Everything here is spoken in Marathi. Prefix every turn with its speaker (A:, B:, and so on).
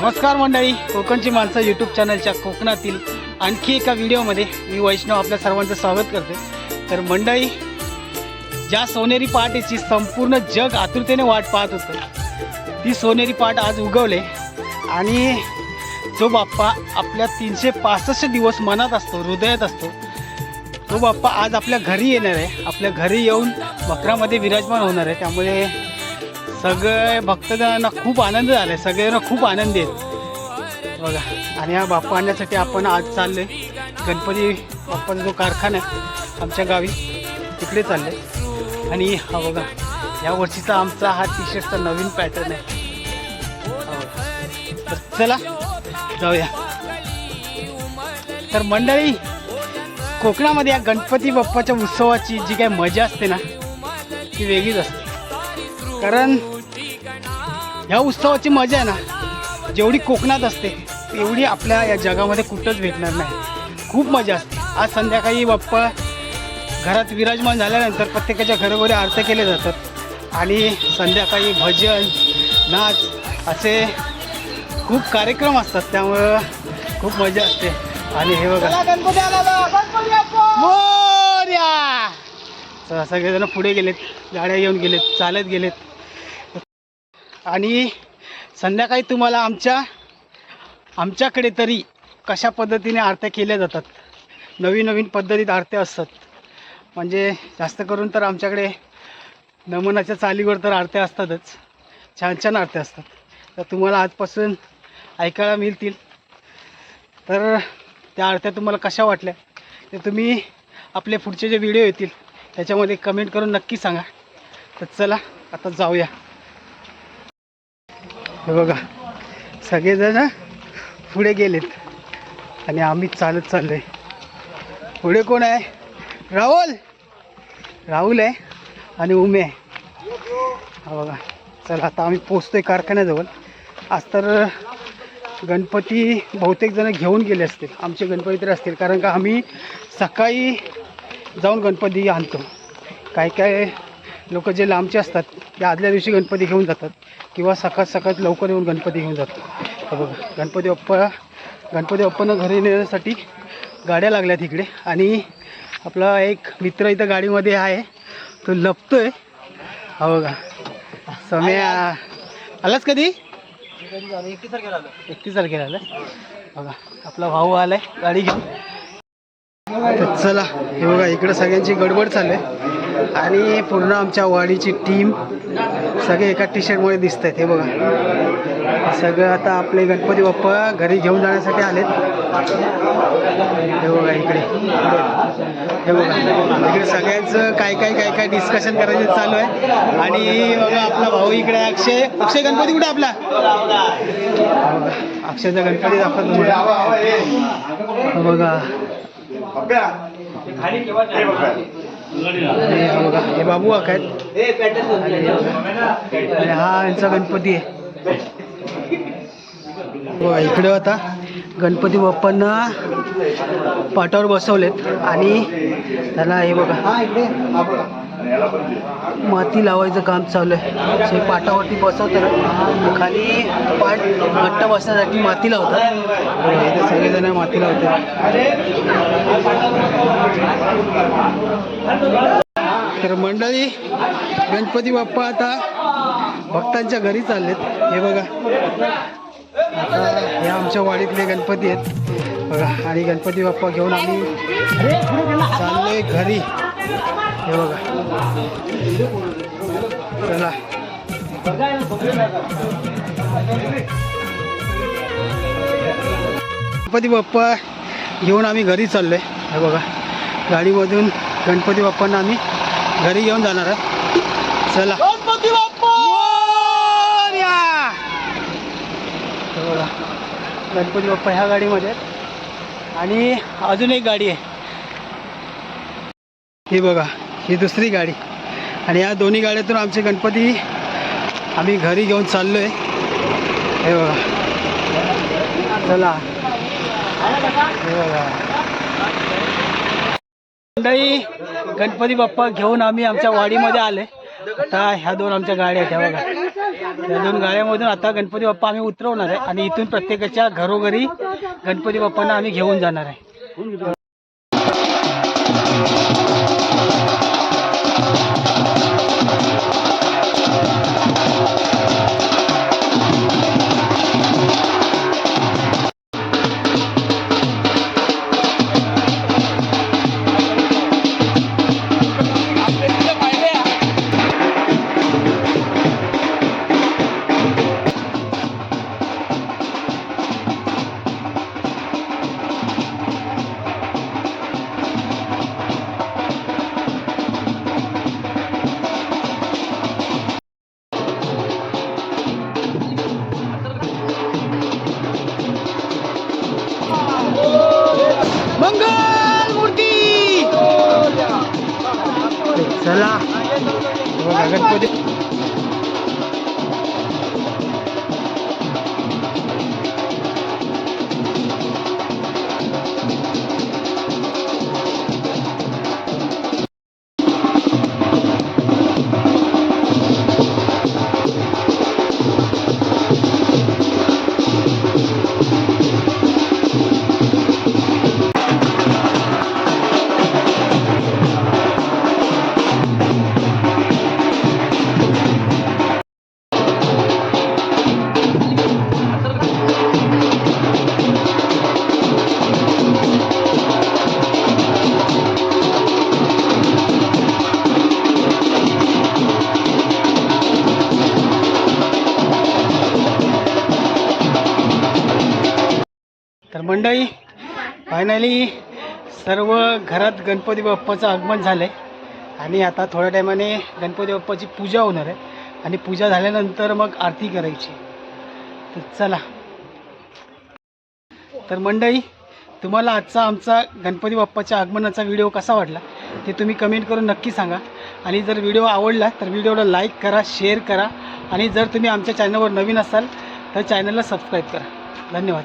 A: नमस्कार मंडळी कोकणची माणसं यूट्यूब चॅनलच्या कोकणातील आणखी एका व्हिडिओमध्ये मी वैष्णव आपल्या सर्वांचं स्वागत करते. तर मंडळी ज्या सोनेरी पहाटेची संपूर्ण जग आतुरतेने वाट पाहत होतं ती सोनेरी पहाट आज उगवले. आणि जो बाप्पा आपल्या तीनशे पासष्ट दिवस मनात असतो हृदयात असतो तो बाप्पा आज आपल्या घरी येणार आहे. आपल्या घरी येऊन बकरामध्ये विराजमान होणार आहे. त्यामुळे सगळे भक्तजनांना खूप आनंद झाला आहे सगळ्यांना खूप आनंद येत बघा आणि हा बाप्पा आणण्यासाठी आपण आज चालले आहे गणपती बाप्पाचा जो कारखाना आहे आमच्या गावी तिकडे चालले आहे आणि हा बघा या वर्षीचा आमचा हा टी शर्टचा नवीन पॅटर्न आहे. तर चला जाऊया. तर मंडळी कोकणामध्ये या गणपती बाप्पाच्या उत्सवाची जी काही मजा असते ना ती वेगळीच असते. कारण ह्या उत्सवाची मजा आहे ना जेवढी कोकणात असते तेवढी आपल्या या जगामध्ये कुठंच भेटणार नाही. खूप मजा असते. आज संध्याकाळी बाप्पा घरात विराजमान झाल्यानंतर प्रत्येकाच्या घरोघरी आरत्या केल्या जातात आणि संध्याकाळी भजन नाच असे खूप कार्यक्रम असतात. त्यामुळं खूप मजा असते. आणि हे बघा. सगळेजण पुढे गेलेत. गाड्या घेऊन गेलेत चालत गेलेत. आणि संध्याकाळी तुम्हाला आमच्या आमच्याकडे तरी कशा पद्धतीने आरत्या केल्या जातात नवीन नवीन पद्धतीत आरत्या असतात. म्हणजे जास्त करून तर आमच्याकडे नमनाच्या चालीवर तर आरत्या असतातच छान छान आरत्या असतात. तर तुम्हाला आजपासून ऐकायला मिळतील. तर त्या आरत्या तुम्हाला कशा वाटल्या ते तुम्ही आपले पुढचे जे व्हिडिओ येतील त्याच्यामध्ये कमेंट करून नक्की सांगा. तर चला आता जाऊया. हे बघा सगळेजण पुढे गेलेत. आणि आम्ही चालत चाललो आहे पुढे कोण आहे? राहुल! राहुल आहे आणि उमे आहे. हा बघा चला आता आम्ही पोचतोय कारखान्याजवळ. आज तर गणपती बहुतेक जण घेऊन गेले असतील. आमचे गणपती तर असतील कारण का आम्ही सकाळी जाऊन गणपती आणतो. काय काय लोक जे लांबचे असतात ते आदल्या दिवशी गणपती घेऊन जातात किंवा सकाळ सकाळ लवकर येऊन गणपती घेऊन जातात. बघा गणपती बाप्पा गणपती बाप्पांना घरी नेण्यासाठी गाड्या लागल्या इकडे आणि आपला एक मित्र इथं गाडीमध्ये आहे तो लपतोय. हा बघा समया आलाच कधी? एकतीस तारखेला आलं. बघा आपला भाऊ आलाय गाडी घेऊन. तर चला हे बघा इकडं सगळ्यांची गडबड चालू आहे. आणि पूर्ण आमच्या वाडीची टीम सगळे एका टी शर्टमुळे दिसत आहेत हे बघा. सगळं आता आपले गणपती बाप्पा घरी घेऊन जाण्यासाठी आलेत. हे बघा इकडे. हे बघा इकडे सगळ्यांचं काय काय काय काय डिस्कशन करायचं चालू आहे. आणि बघा आपला भाऊ इकडे अक्षय. अक्षय गणपती कुठे आपला? बघा अक्षयचा गणपती दाखवतो बघा हा हा बघा. हे बाबू आणि हे हा यांचा गणपती आहे. इकडे आता गणपती बाप्पांना पाटावर बसवलेत आणि त्याला हे बघा. माती लावायचं काम चालू आहे. पाटावरती बसवतात. खाली पाट घट्ट बसण्यासाठी माती लावतात. इथे सगळेजण माती लावतात. तर मंडळी गणपती बाप्पा आता भक्तांच्या घरी चाललेत. हे बघा. आता हे आमच्या वाडीतले गणपती आहेत. बघा आणि गणपती बाप्पा घेऊन आम्ही चाललोय घरी. हे बघा. चला. गणपती बाप्पा घेऊन आम्ही घरी चाललोय. हे बघा. गाडीमधून गणपती बाप्पांना आम्ही घरी घेऊन जाणार आहे चला. गणपती बाप्पा! बघा. गणपती बाप्पा ह्या गाडीमध्ये आणि अजून एक गाडी आहे. ही बघा. ही दुसरी गाडी. आणि या दोन्ही गाड्यातून आमचे गणपती आम्ही घरी घेऊन चाललो आहे हे बघा. चला. हे बघा. मंडळी गणपती बाप्पा घेऊन आम्ही आमच्या वाडीमध्ये आले आता ह्या दोन आमच्या गाड्या आहेत ह्या बघा. या दोन गाड्यामधून आता गणपती बाप्पा आम्ही उतरवणार आहे आणि इथून प्रत्येकाच्या घरोघरी गणपती बाप्पांना आम्ही घेऊन जाणार आहे. चला बघा, गणपती तर मंडळी फायनली सर्व घरात गणपती बाप्पाचं आगमन झालं आहे आणि आता थोड्या टायमाने गणपती बाप्पाची पूजा होणार आहे. आणि पूजा झाल्यानंतर मग आरती करायची. तर चला. तर मंडळी तुम्हाला आजचा आमचा गणपती बाप्पाच्या आगमनाचा व्हिडिओ कसा वाटला ते तुम्ही कमेंट करून नक्की सांगा. आणि जर व्हिडिओ आवडला तर व्हिडिओला लाईक करा शेअर करा. आणि जर तुम्ही आमच्या चॅनलवर नवीन असाल तर चॅनलला सबस्क्राईब करा. धन्यवाद.